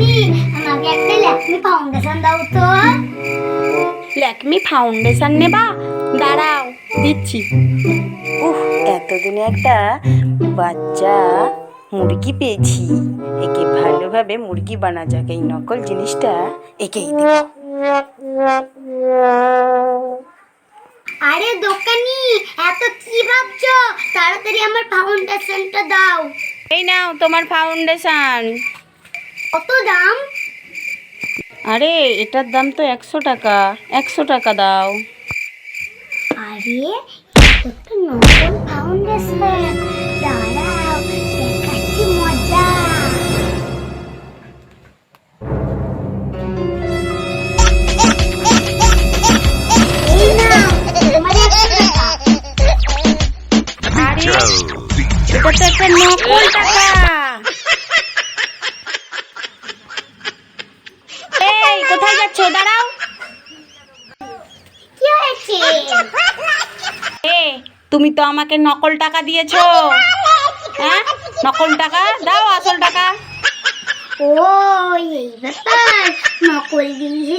আমাকে একটা ল্যাকমি ফাউন্ডেশন দাও তো ল্যাকমি ফাউন্ডেশন নেবা? দাঁড়াও দিচ্ছি। উহ এতদিনে একটা বাচ্চা মুরগি পেয়েছি। একে ভালোভাবে মুরগি বানা যাক এই নকল জিনিসটা একেই দেবো। আরে দোকানি এত কি ভাবছ? তাড়াতাড়ি আমার ফাউন্ডেশনটা দাও। এই নাও তোমার ফাউন্ডেশন কত দাম? আরে এটার দাম তো একশো টাকা। একশো টাকা দাও। আরে তো ফাউন্ডেশন দাঁড়াও দেখাচ্ছি মজা। এটা তো একটা নকল টাকা এই কোথায় যাচ্ছ দাঁড়াও। কি হয়েছে? এ তুমি তো আমাকে নকল টাকা দিয়েছ। হ্যাঁ? নকল টাকা? দাও আসল টাকা। ও এই ব্যাপার। নকল জিনিস